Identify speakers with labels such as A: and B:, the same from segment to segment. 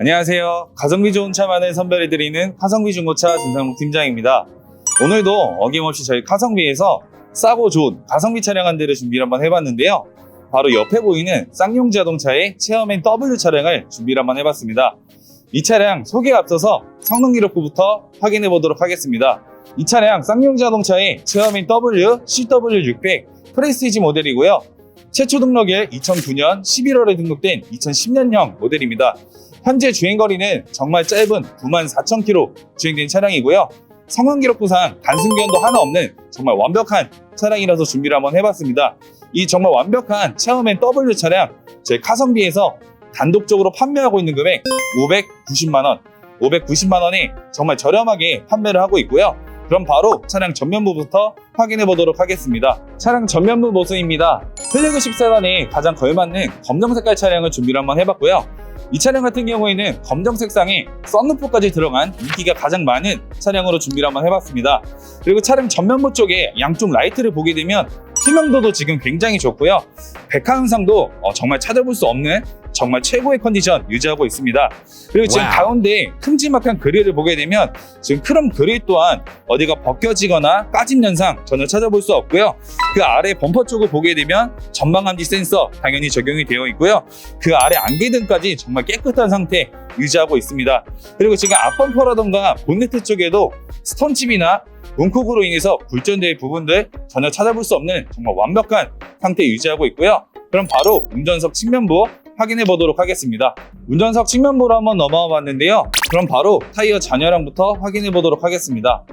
A: 안녕하세요. 가성비 좋은 차만을 선별해드리는 가성비 중고차 진상욱 팀장입니다. 오늘도 어김없이 저희 가성비에서 싸고 좋은 가성비 차량 한 대를 준비를 한번 해봤는데요. 바로 옆에 보이는 쌍용 자동차의 체험엔 W 차량을 준비를 한번 해봤습니다. 이 차량 소개에 앞서서 성능 기록부부터 확인해 보도록 하겠습니다. 이 차량 쌍용 자동차의 체험엔 W CW600 프레스티지 모델이고요. 최초 등록일 2009년 11월에 등록된 2010년형 모델입니다. 현재 주행거리는 정말 짧은 94,000km 주행된 차량이고요. 성능 기록부상 단순견도 하나 없는 정말 완벽한 차량이라서 준비를 한번 해봤습니다. 이 정말 완벽한 체험엔 W 차량 제 카성비에서 단독적으로 판매하고 있는 금액 590만 원 590만 원에 정말 저렴하게 판매를 하고 있고요. 그럼 바로 차량 전면부부터 확인해 보도록 하겠습니다. 차량 전면부 모습입니다. 플래그 14단에 가장 걸맞는 검정 색깔 차량을 준비를 한번 해봤고요. 이 차량 같은 경우에는 검정 색상에 썬루프까지 들어간 인기가 가장 많은 차량으로 준비를 한번 해봤습니다. 그리고 차량 전면부 쪽에 양쪽 라이트를 보게 되면 투명도도 지금 굉장히 좋고요. 백화 현상도 어, 정말 찾아볼 수 없는 정말 최고의 컨디션 유지하고 있습니다. 그리고 지금
B: 와우.
A: 가운데 큼지막한 그릴을 보게 되면 지금 크롬 그릴 또한 어디가 벗겨지거나 까진 현상 전혀 찾아볼 수 없고요. 그 아래 범퍼 쪽을 보게 되면 전방 감지 센서 당연히 적용이 되어 있고요. 그 아래 안개등까지 정말 깨끗한 상태 유지하고 있습니다. 그리고 지금 앞범퍼라던가 본네트 쪽에도 스톤칩이나 문콕으로 인해서 굴전될 부분들 전혀 찾아볼 수 없는 정말 완벽한 상태 유지하고 있고요. 그럼 바로 운전석 측면부 확인해 보도록 하겠습니다. 운전석 측면부로 한번 넘어와 봤는데요. 그럼 바로 타이어 잔여량부터 확인해 보도록 하겠습니다.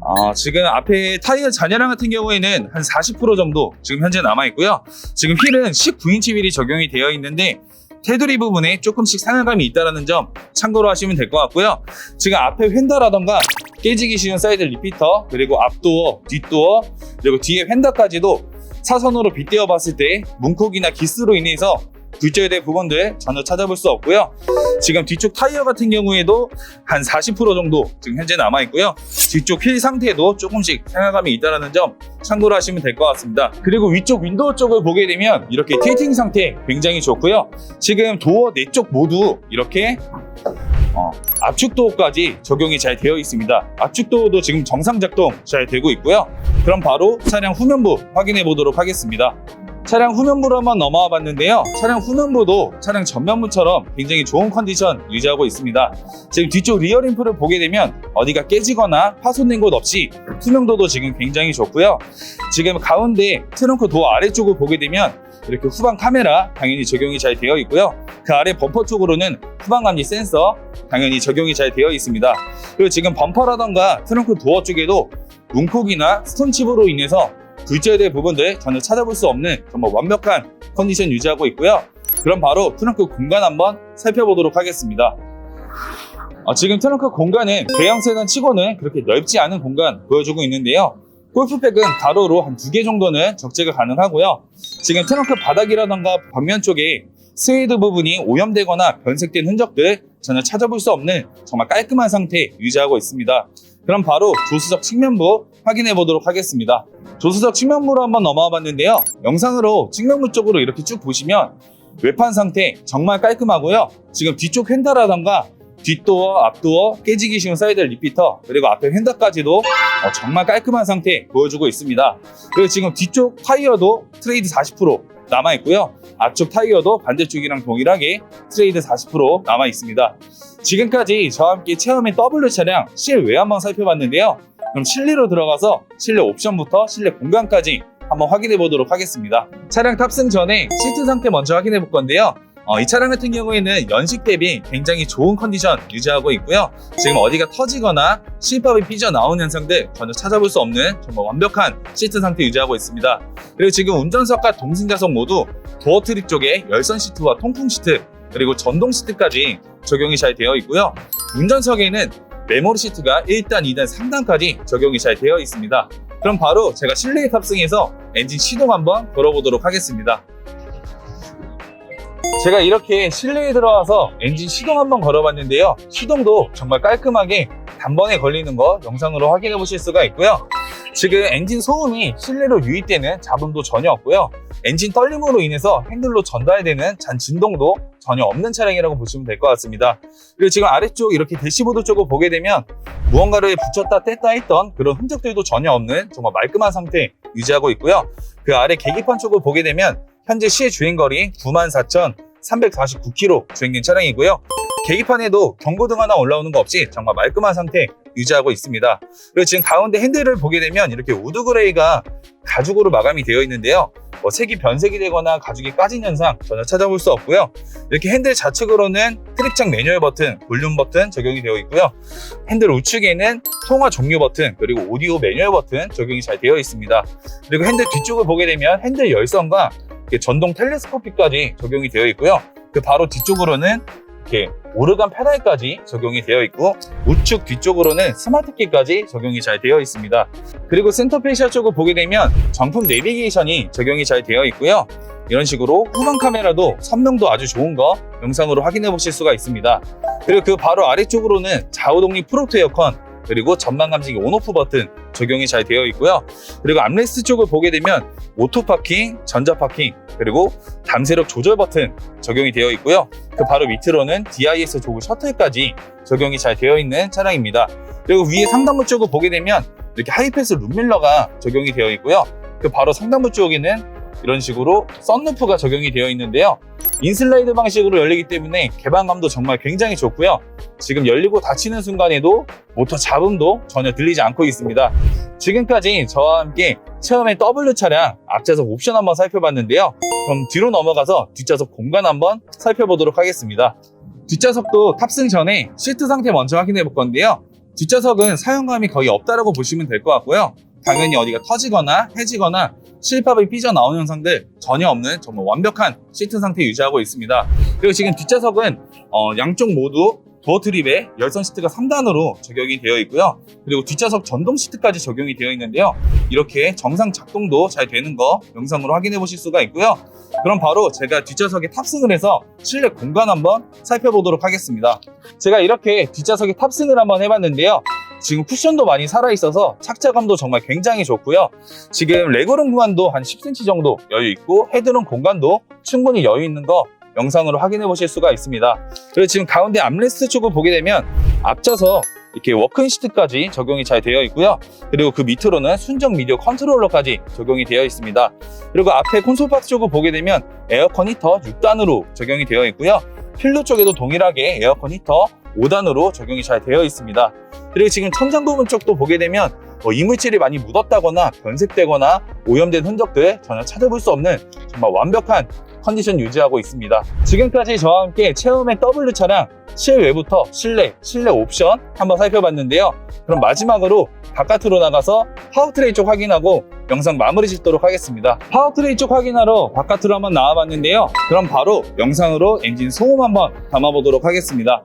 A: 아, 지금 앞에 타이어 잔여량 같은 경우에는 한 40% 정도 지금 현재 남아 있고요. 지금 휠은 19인치 휠이 적용이 되어 있는데 테두리 부분에 조금씩 상하감이 있다는 점 참고로 하시면 될 것 같고요. 지금 앞에 휀다라던가 깨지기 쉬운 사이드 리피터 그리고 앞도어, 뒷도어 그리고 뒤에 휀다까지도 사선으로 빗대어 봤을 때 문콕이나 기스로 인해서 굴절된 부분들 전혀 찾아볼 수 없고요. 지금 뒤쪽 타이어 같은 경우에도 한 40% 정도 지금 현재 남아 있고요. 뒤쪽 휠 상태도 조금씩 상하감이 있다는 점 참고로 하시면 될 것 같습니다. 그리고 위쪽 윈도우 쪽을 보게 되면 이렇게 틸팅 상태 굉장히 좋고요. 지금 도어 네 쪽 모두 이렇게 어, 압축 도어까지 적용이 잘 되어 있습니다. 압축 도어도 지금 정상 작동 잘 되고 있고요. 그럼 바로 차량 후면부 확인해 보도록 하겠습니다. 차량 후면부로 한번 넘어와 봤는데요. 차량 후면부도 차량 전면부처럼 굉장히 좋은 컨디션 유지하고 있습니다. 지금 뒤쪽 리어 림프를 보게 되면 어디가 깨지거나 파손된 곳 없이 투명도도 지금 굉장히 좋고요. 지금 가운데 트렁크 도어 아래쪽을 보게 되면 이렇게 후방 카메라 당연히 적용이 잘 되어 있고요. 그 아래 범퍼 쪽으로는 후방 감지 센서 당연히 적용이 잘 되어 있습니다. 그리고 지금 범퍼라던가 트렁크 도어 쪽에도 문콕이나 스톤칩으로 인해서 굴절될 부분들 전혀 찾아볼 수 없는 정말 완벽한 컨디션 유지하고 있고요. 그럼 바로 트렁크 공간 한번 살펴보도록 하겠습니다. 어, 지금 트렁크 공간은 대형 세단 치고는 그렇게 넓지 않은 공간 보여주고 있는데요. 골프백은 가로로 한 두 개 정도는 적재가 가능하고요. 지금 트렁크 바닥이라던가 벽면 쪽에 스웨이드 부분이 오염되거나 변색된 흔적들 전혀 찾아볼 수 없는 정말 깔끔한 상태 유지하고 있습니다. 그럼 바로 조수석 측면부 확인해 보도록 하겠습니다. 조수석 측면부로 한번 넘어와 봤는데요. 영상으로 측면부 쪽으로 이렇게 쭉 보시면 외판 상태 정말 깔끔하고요. 지금 뒤쪽 휀다라던가 뒷도어, 앞도어, 깨지기 쉬운 사이드 리피터, 그리고 앞에 휀다까지도 어, 정말 깔끔한 상태 보여주고 있습니다. 그리고 지금 뒤쪽 타이어도 트레이드 40% 남아 있고요. 앞쪽 타이어도 반대쪽이랑 동일하게 트레이드 40% 남아 있습니다. 지금까지 저와 함께 체험의 W 차량 실외 한번 살펴봤는데요. 그럼 실내로 들어가서 실내 옵션부터 실내 공간까지 한번 확인해 보도록 하겠습니다. 차량 탑승 전에 시트 상태 먼저 확인해 볼 건데요. 어, 이 차량 같은 경우에는 연식 대비 굉장히 좋은 컨디션 유지하고 있고요. 지금 어디가 터지거나 실밥이 삐져나온 현상 들 전혀 찾아볼 수 없는 정말 완벽한 시트 상태 유지하고 있습니다. 그리고 지금 운전석과 동승자석 모두 도어 트립 쪽에 열선 시트와 통풍 시트 그리고 전동 시트까지 적용이 잘 되어 있고요. 운전석에는 메모리 시트가 1단, 2단, 3단까지 적용이 잘 되어 있습니다. 그럼 바로 제가 실내에 탑승해서 엔진 시동 한번 걸어보도록 하겠습니다. 제가 이렇게 실내에 들어와서 엔진 시동 한번 걸어봤는데요. 시동도 정말 깔끔하게 단번에 걸리는 거 영상으로 확인해 보실 수가 있고요. 지금 엔진 소음이 실내로 유입되는 잡음도 전혀 없고요. 엔진 떨림으로 인해서 핸들로 전달되는 잔 진동도 전혀 없는 차량이라고 보시면 될 것 같습니다. 그리고 지금 아래쪽 이렇게 대시보드 쪽을 보게 되면 무언가를 붙였다 뗐다 했던 그런 흔적들도 전혀 없는 정말 말끔한 상태 유지하고 있고요. 그 아래 계기판 쪽을 보게 되면 현재 시의 주행거리 94,349km 주행된 차량이고요. 계기판에도 경고등 하나 올라오는 거 없이 정말 말끔한 상태 유지하고 있습니다. 그리고 지금 가운데 핸들을 보게 되면 이렇게 우드 그레이가 가죽으로 마감이 되어 있는데요. 뭐 색이 변색이 되거나 가죽이 까진 현상 전혀 찾아볼 수 없고요. 이렇게 핸들 좌측으로는 트립창 매뉴얼 버튼, 볼륨 버튼 적용이 되어 있고요. 핸들 우측에는 통화 종료 버튼 그리고 오디오 매뉴얼 버튼 적용이 잘 되어 있습니다. 그리고 핸들 뒤쪽을 보게 되면 핸들 열선과 전동 텔레스코피까지 적용이 되어 있고요. 그 바로 뒤쪽으로는 이렇게 오르간 페달까지 적용이 되어 있고 우측 뒤쪽으로는 스마트키까지 적용이 잘 되어 있습니다. 그리고 센터페시아 쪽을 보게 되면 정품 내비게이션이 적용이 잘 되어 있고요. 이런 식으로 후방 카메라도 선명도 아주 좋은 거 영상으로 확인해 보실 수가 있습니다. 그리고 그 바로 아래쪽으로는 좌우 독립 프로토 에어컨 그리고 전방 감지기 온오프 버튼 적용이 잘 되어 있고요. 그리고 암레스트 쪽을 보게 되면 오토 파킹, 전자 파킹, 그리고 담세력 조절 버튼 적용이 되어 있고요. 그 바로 밑으로는 DIS 조그 셔틀까지 적용이 잘 되어 있는 차량입니다. 그리고 위에 상단부 쪽을 보게 되면 이렇게 하이패스 룸밀러가 적용이 되어 있고요. 그 바로 상단부 쪽에는 이런 식으로 썬루프가 적용이 되어 있는데요. 인슬라이드 방식으로 열리기 때문에 개방감도 정말 굉장히 좋고요. 지금 열리고 닫히는 순간에도 모터 잡음도 전혀 들리지 않고 있습니다. 지금까지 저와 함께 체험의 W 차량 앞좌석 옵션 한번 살펴봤는데요. 그럼 뒤로 넘어가서 뒷좌석 공간 한번 살펴보도록 하겠습니다. 뒷좌석도 탑승 전에 시트 상태 먼저 확인해 볼 건데요. 뒷좌석은 사용감이 거의 없다라고 보시면 될 것 같고요. 당연히 어디가 터지거나 해지거나 실밥이 삐져나오는 현상들 전혀 없는 정말 완벽한 시트 상태 유지하고 있습니다. 그리고 지금 뒷좌석은 어, 양쪽 모두 도어 트립에 열선 시트가 3단으로 적용이 되어 있고요. 그리고 뒷좌석 전동 시트까지 적용이 되어 있는데요. 이렇게 정상 작동도 잘 되는 거 영상으로 확인해 보실 수가 있고요. 그럼 바로 제가 뒷좌석에 탑승을 해서 실내 공간 한번 살펴보도록 하겠습니다. 제가 이렇게 뒷좌석에 탑승을 한번 해봤는데요. 지금 쿠션도 많이 살아있어서 착자감도 정말 굉장히 좋고요. 지금 레그룸 공간도 한 10cm 정도 여유 있고 헤드룸 공간도 충분히 여유 있는 거 영상으로 확인해 보실 수가 있습니다. 그리고 지금 가운데 암레스트 쪽을 보게 되면 앞져서 이렇게 워크인 시트까지 적용이 잘 되어 있고요. 그리고 그 밑으로는 순정 미디어 컨트롤러까지 적용이 되어 있습니다. 그리고 앞에 콘솔 박스 쪽을 보게 되면 에어컨 히터 6단으로 적용이 되어 있고요. 필로 쪽에도 동일하게 에어컨 히터 5단으로 적용이 잘 되어 있습니다. 그리고 지금 천장 부분 쪽도 보게 되면 뭐 이물질이 많이 묻었다거나 변색되거나 오염된 흔적들 전혀 찾아볼 수 없는 정말 완벽한 컨디션 유지하고 있습니다. 지금까지 저와 함께 체험의 W 차량 실외부터 실내, 실내 옵션 한번 살펴봤는데요. 그럼 마지막으로 바깥으로 나가서 파워트레인 쪽 확인하고 영상 마무리 짓도록 하겠습니다. 파워트레인 쪽 확인하러 바깥으로 한번 나와봤는데요. 그럼 바로 영상으로 엔진 소음 한번 담아보도록 하겠습니다.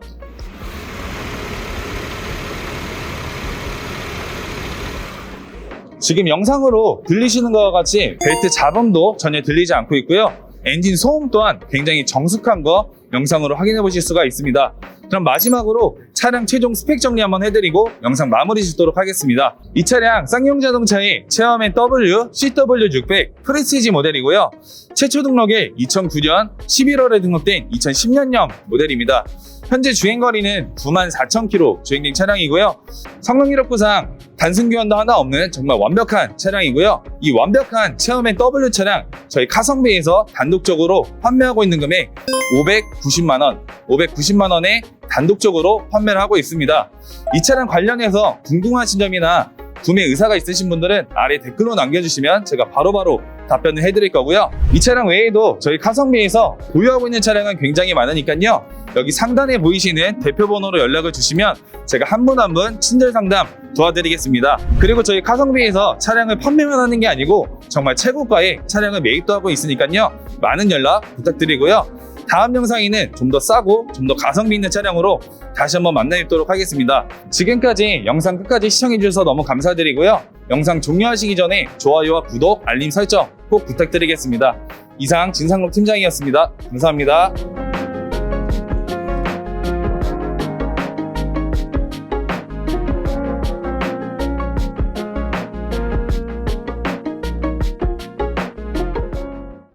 A: 지금 영상으로 들리시는 것과 같이 벨트 잡음도 전혀 들리지 않고 있고요. 엔진 소음 또한 굉장히 정숙한 거 영상으로 확인해 보실 수가 있습니다. 그럼 마지막으로 차량 최종 스펙 정리 한번 해드리고 영상 마무리 짓도록 하겠습니다. 이 차량 쌍용 자동차의 체험엔 W CW600 프레스티지 모델이고요. 최초 등록에 2009년 11월에 등록된 2010년형 모델입니다. 현재 주행거리는 94,000km 주행된 차량이고요. 성능 기록부상 단순 교환도 하나 없는 정말 완벽한 차량이고요. 이 완벽한 체험엔 W 차량 저희 카성비에서 단독적으로 판매하고 있는 금액 590만원, 590만원에 단독적으로 판매를 하고 있습니다. 이 차량 관련해서 궁금하신 점이나 구매 의사가 있으신 분들은 아래 댓글로 남겨주시면 제가 바로 바로 답변을 해드릴 거고요. 이 차량 외에도 저희 카성비에서 보유하고 있는 차량은 굉장히 많으니까요. 여기 상단에 보이시는 대표 번호로 연락을 주시면 제가 한 분 한 분 친절 상담 도와드리겠습니다. 그리고 저희 카성비에서 차량을 판매만 하는 게 아니고 정말 최고가의 차량을 매입도 하고 있으니까요. 많은 연락 부탁드리고요. 다음 영상에는 좀 더 싸고 좀 더 가성비 있는 차량으로 다시 한번 만나 뵙도록 하겠습니다. 지금까지 영상 끝까지 시청해주셔서 너무 감사드리고요. 영상 종료하시기 전에 좋아요와 구독, 알림 설정 꼭 부탁드리겠습니다. 이상 진상록 팀장이었습니다. 감사합니다.